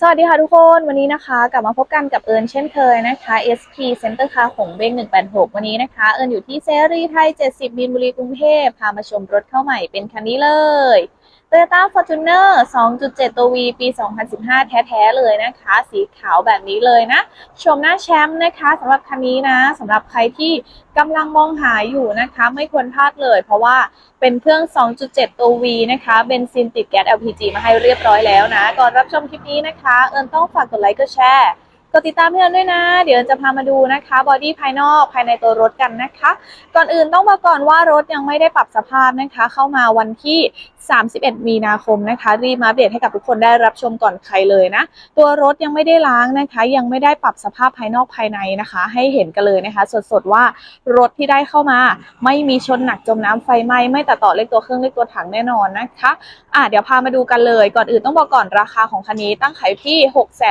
สวัสดีค่ะทุกคนวันนี้นะคะ กลับมาพบกันกับเอิญเช่นเคยนะคะ SP Center Car ของเบ้ง186 วันนี้นะคะ เอิญอยู่ที่เซรีไทย 70มินบุรีกรุงเทพพามาชมรถเข้าใหม่เป็นคันนี้เลย Toyota Fortuner 2.7 ตัว V ปี 2015 แท้ๆ เลยนะคะ สีขาวแบบนี้เลยนะ ชมหน้าแชมป์นะคะสำหรับคันนี้นะสำหรับใครที่กำลังมองหาอยู่นะคะ ไม่ควรพลาดเลย เพราะว่าเป็นเครื่อง 2.7 ตัว V นะคะเบนซินติดแก๊ส LPG มาให้เรียบร้อยแล้วนะ ก่อนรับชมคลิปนี้นะคะ เอิญต้องฝากกดไลค์กดแชร์กดติดตามเพื่อนด้วยนะ เดี๋ยวจะพามาดูนะคะบอดี้ภายนอกภายในตัวรถกันนะคะ ก่อนอื่นต้องมาก่อนว่ารถยังไม่ได้ปรับสภาพนะคะ เข้ามาวันที่ 31 มีนาคมนะคะ รีบมาอัปเดตให้กับทุกคนได้รับชมก่อนใครเลยนะ ตัวรถยังไม่ได้ล้างนะคะ ยังไม่ได้ปรับสภาพภายนอกภายในนะคะ ให้เห็นกันเลยนะคะ สดๆว่ารถที่ได้เข้ามา ไม่มีชนหนักจมน้ำไฟไหม้ไม่ตัดต่อเลขตัวเครื่องเลขตัวถังแน่นอนนะคะอะเดี๋ยวพามาดูกันเลยก่อนอื่นต้องบอกก่อนราคาของคันนี้ตั้งขายที่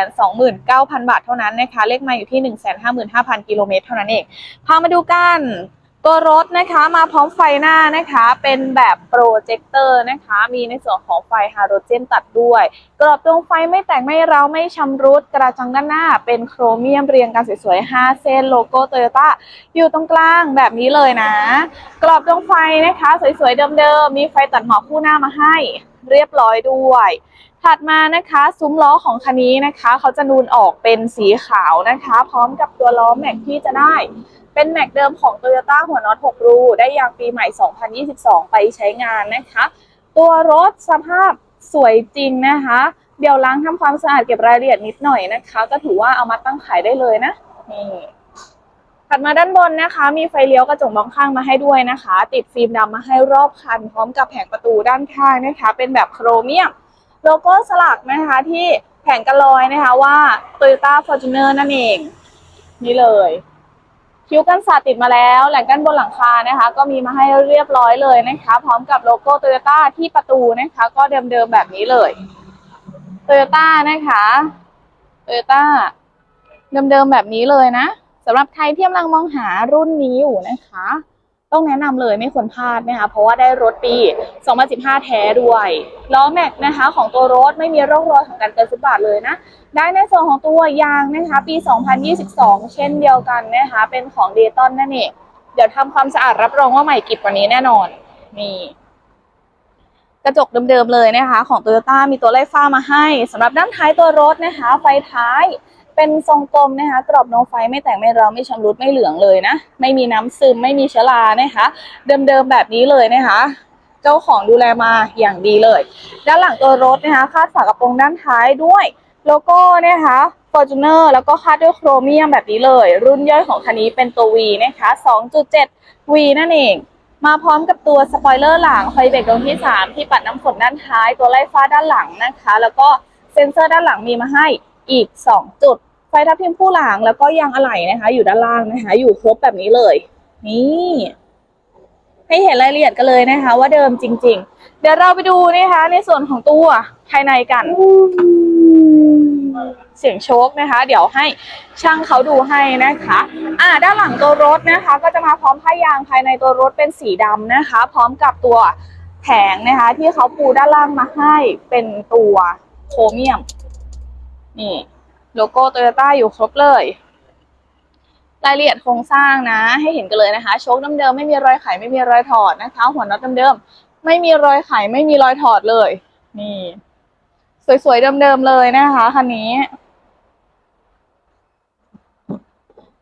629,000 บาทเท่านั้นนะคะ เลขไมาอยู่ที่ 155,000กิโลเมตรเท่านั้นเองพามาดูกัน ตัวรถนะคะมาพร้อมไฟหน้านะคะ เป็นแบบโปรเจคเตอร์นะคะ มีในส่วนของไฟฮาโลเจนตัดด้วย กรอบดวงไฟไม่แตกไม่เร้าไม่ชำรุด กระจังด้านหน้า เป็นโครเมียมเรียงกันสวยๆ 5 เส้นโลโก้โตโยต้าอยู่ตรงกลางแบบนี้เลยนะ กรอบดวงไฟนะคะสวยๆ เดิมๆ มีไฟตัดหมอกคู่หน้ามาให้เรียบร้อยด้วยถัดมานะคะ ซุ้มล้อของคันนี้นะคะ เขาจะนูนออกเป็นสีขาวนะคะ พร้อมกับตัวล้อแม็กที่จะได้ เป็นแม็กเดิมของ Toyota หัวน็อต6รูได้ยางปีใหม่ 2022 ไปใช้งานนะคะ ตัวรถสภาพสวยจริงนะคะ เดี๋ยวล้างทำความสะอาดเก็บรายละเอียดนิดหน่อยนะคะ ก็ถือว่าเอามาตั้งขายได้เลยนะนี่ถัดมาด้านบนนะคะ มีไฟเลี้ยวกระจกมองข้างมาให้ด้วยนะคะ ติดฟิล์มดำมาให้รอบคัน พร้อมกับแผงประตูด้านข้างนะคะ เป็นแบบโครเมียมโลโก้สลักนะคะที่แผงกระลอยนะคะว่า Toyota Fortuner นั่นเอง นี่เลย คิ้วกันสาดติดมาแล้ว แหล่งกั้นบนหลังคานะคะ ก็มีมาให้เรียบร้อยเลยนะคะ พร้อมกับโลโก้โตโยต้าที่ประตูนะคะ ก็เดิมๆแบบนี้เลยโตโยต้านะคะโตโยต้าเดิมๆแบบนี้เลยนะสำหรับใครที่กำลังมองหารุ่นนี้อยู่นะคะ ต้องแนะนำเลยไม่ควรพลาดนะคะเพราะว่าได้รถปี 2015 แท้ด้วยล้อแม็กนะคะของตัวรถไม่มีร่องรอยของการเกินฟุตบาทเลยนะได้ในส่วนของตัวยางนะคะปี 2022 เช่นเดียวกันนะคะเป็นของเดตอนนั่นเองเดี๋ยวทำความสะอาดรับรองว่าใหม่กิบกว่านี้แน่นอนนี่กระจกเดิมๆเลยนะคะ ของ Toyota มีตัวไล่ฟ้ามาให้สำหรับด้านท้ายตัวรถนะคะ ไฟท้าย เป็นทรงกลมนะคะ กรอบโนไฟไม่แตกไม่ร้าไม่ชำรุดไม่เหลืองเลยนะ ไม่มีน้ำซึมไม่มีเชื้อรานะคะ เดิมๆแบบนี้เลยนะคะ เจ้าของดูแลมาอย่างดีเลย ด้านหลังตัวรถนะคะ คาดฝากระโปรงด้านท้ายด้วยโลโก้นะคะ Fortuner แล้วก็คาดด้วยโครเมียมแบบนี้เลย รุ่นย่อยของคันนี้เป็นตัว V นะคะ 2.7 V นั่นเอง มาพร้อมกับตัวสปอยเลอร์หลังไฟเบรกดวงที่ 3 ที่ปัดน้ำฝนด้านท้าย ตัวไล่ฟ้าด้านหลังนะคะ แล้วก็เซ็นเซอร์ด้านหลังมีมาให้ อีก 2 จุด ไฟทับทิมคู่หลังแล้วก็ยางอะไหล่นะคะ อยู่ด้านล่างนะคะ อยู่ครบแบบนี้เลย นี่ให้เห็นรายละเอียดกันเลยนะคะ ว่าเดิมจริง ๆ เดี๋ยวเราไปดูนะคะ ในส่วนของตัวภายในกัน เสียงโชคนะคะ เดี๋ยวให้ช่างเขาดูให้นะคะ อ่า ด้านหลังตัวรถนะคะ ก็จะมาพร้อมผ้ายางภายในตัวรถเป็นสีดำนะคะ พร้อมกับตัวแผงนะคะ ที่เขาปูด้านล่างมาให้เป็นตัวโครเมียม นี่โลโก้โตโยต้าอยู่ครบเลย รายละเอียดโครงสร้างนะ ให้เห็นกันเลยนะคะโชคเดิมๆไม่มีรอยไขไม่มีรอยถอดนะคะ หัวน็อตเดิมๆไม่มีรอยไขไม่มีรอยถอดเลย นี่ สวยๆเดิมๆเลยนะคะคันนี้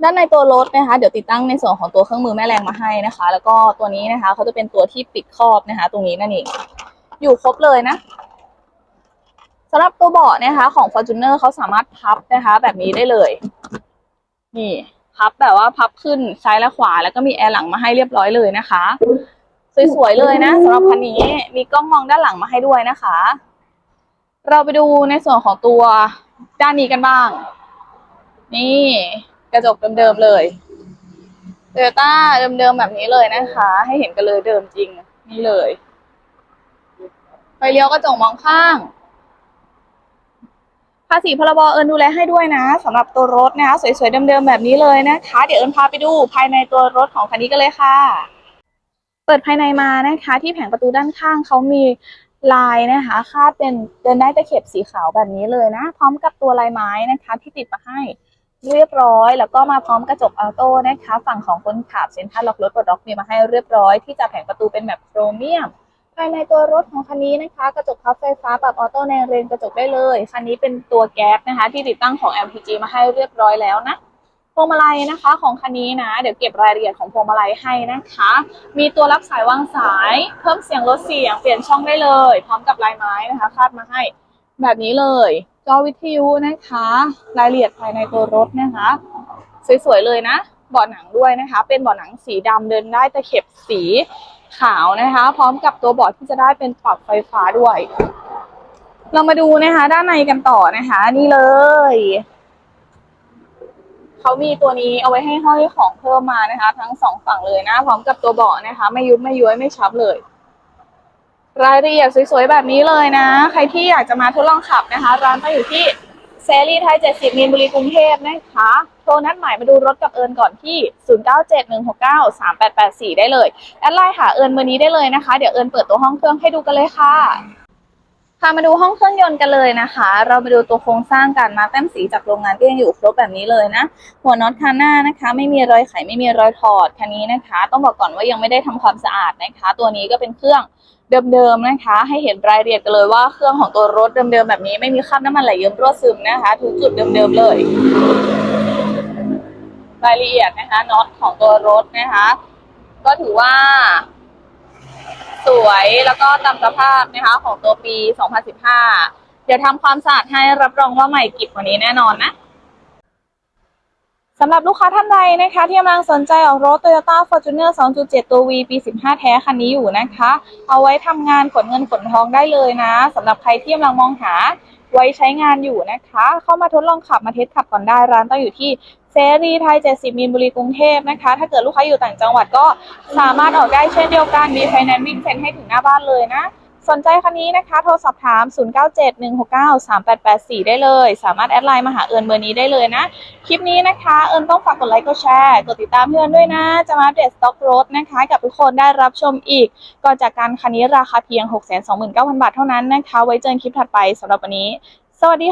ด้านในตัวรถนะคะ เดี๋ยวติดตั้งในส่วนของตัวเครื่องมือแม่แรงมาให้นะคะ แล้วก็ตัวนี้นะคะเขาจะเป็นตัวที่ปิดครอบนะคะ ตรงนี้นั่นเองอยู่ครบเลยนะ สำหรับตัวเบาะนะคะของ Fortuner เขาสามารถพับนะคะ แบบนี้ได้เลย นี่พับแบบว่าพับขึ้นซ้ายและขวา แล้วก็มีแอร์หลังมาให้เรียบร้อยเลยนะคะ สวยๆเลยนะสำหรับคันนี้มีกล้องมองด้านหลังมาให้ด้วยนะคะ เราไปดูในส่วนของตัวด้านนี้กันบ้าง นี่กระจกเดิมๆเลยโตโยต้าเดิมๆแบบนี้เลยนะคะ ให้เห็นกันเลยเดิมจริงนี่เลยไฟเลี้ยวกระจกมองข้าง ภาษีพรบเอิญดูแลให้ด้วยนะสำหรับตัวรถนะคะสวยๆเดิมๆแบบนี้เลยนะคะ เดี๋ยวเอิญพาไปดูภายในตัวรถของคันนี้กันเลยค่ะ เปิดภายในมานะคะ ที่แผงประตูด้านข้างเขามีลายนะคะคาดเป็นเดินได้ตะเข็บสีขาวแบบนี้เลยนะ พร้อมกับตัวลายไม้นะคะ ที่ติดมาให้เรียบร้อย แล้วก็มาพร้อมกระจกออโต้นะคะ ฝั่งของคนขับเซ็นทรัลล็อกรถปลดล็อกมีมาให้เรียบร้อยที่จะแผงประตูเป็นแบบโครเมียม ภายในตัวรถของคันนี้นะคะ กระจกพับไฟฟ้าปรับออโต้ในเรนกระจกได้เลย คันนี้เป็นตัวแก๊สนะคะ ที่ติดตั้งของ LPG มาให้เรียบร้อยแล้วนะพวงมาลัยนะคะของคันนี้นะ เดี๋ยวเก็บรายละเอียดของพวงมาลัยให้นะคะ มีตัวรับสายวางสาย เพิ่มเสียงลดเสียงเปลี่ยนช่องได้เลย พร้อมกับลายไม้นะคะ คาดมาให้ แบบนี้เลยจอวิทยุนะคะ รายละเอียดภายในตัวรถนะคะ สวยๆเลยนะเบาะหนังด้วยนะคะ เป็นเบาะหนังสีดำเดินได้ตะเข็บสี ขาวนะคะ พร้อมกับตัวเบาะที่จะได้เป็นปรับไฟฟ้าด้วย เรามาดูนะคะ ด้านในกันต่อนะคะ นี่เลยเขามีตัวนี้เอาไว้ให้ห้อยของเพิ่มมานะคะ ทั้งสองฝั่งเลยนะ พร้อมกับตัวเบาะนะคะ ไม่ยุบไม่ย้วยไม่ชับเลย รายละเอียดสวยๆแบบนี้เลยนะ ใครที่อยากจะมาทดลองขับนะคะ ร้านตั้งอยู่ที่เซรีไทย70มีนบุรีกรุงเทพนะคะ รนัดหมายมาดูรถกับเอิญก่อนที่ 0971693884 ได้เลย แอดไลน์หาเอิญเบอร์นี้ได้เลยนะคะ เดี๋ยวเอิญเปิดตัวห้องเครื่องให้ดูกันเลยค่ะพามาดูห้องเครื่องยนต์กันเลยนะคะ เรามาดูตัวโครงสร้างกันมาแต้มสีจากโรงงานก็ยังอยู่ครบแบบนี้เลยนะ หัวน็อตคันหน้านะคะ ไม่มีรอยไขไม่มีรอยถอดคันนี้นะคะ ต้องบอกก่อนว่ายังไม่ได้ทำความสะอาดนะคะ ตัวนี้ก็เป็นเครื่องเดิมๆนะคะ ให้เห็นรายละเอียดกันเลยว่าเครื่องของตัวรถเดิมๆแบบนี้ไม่มีคราบน้ำมันไหลเยิ้มรั่วซึมนะคะทุกจุดเดิมๆเลย รายละเอียดนะคะน็อตของตัวรถนะคะ ก็ถือว่า สวยแล้วก็ตามสภาพนะคะ ของตัวปี 2015 เดี๋ยวทำความสะอาดให้รับรองว่าใหม่กิบกว่านี้แน่นอนนะสำหรับลูกค้าท่านใดนะคะ ที่กำลังสนใจออกรถ Toyota Fortuner 2.7 ตัว V ปี 15 แท้คันนี้อยู่นะคะ เอาไว้ทำงานขนเงินขนทองได้เลยนะสำหรับใครที่กำลังมองหา ไว้ใช้งานอยู่นะคะ เข้ามาทดลองขับมาเทสขับก่อนได้ร้านตั้งอยู่ที่เซรีไทย 70 มีนบุรีกรุงเทพนะคะ ถ้าเกิดลูกค้าอยู่ต่างจังหวัดก็สามารถออกได้เช่นเดียวกันมีไฟแนนซ์วิ่งเซ็นให้ถึงหน้าบ้านเลยนะ สนใจคันนี้นะคะ โทรสอบถาม 0971693884 ได้เลย สามารถแอดไลน์มาหาเอิญเบอร์นี้ได้เลยนะ คลิปนี้นะคะ เอิญต้องฝากกดไลค์กดแชร์กดติดตามเพื่อนด้วยนะ จะมาอัปเดตสต็อกรถนะคะ กับทุกคนได้รับชมอีก ก่อนจากการคันนี้ราคาเพียง 629,000 บาทเท่านั้นนะคะ ไว้เจอกันคลิปถัดไปสำหรับวันนี้ สวัสดีค่ะ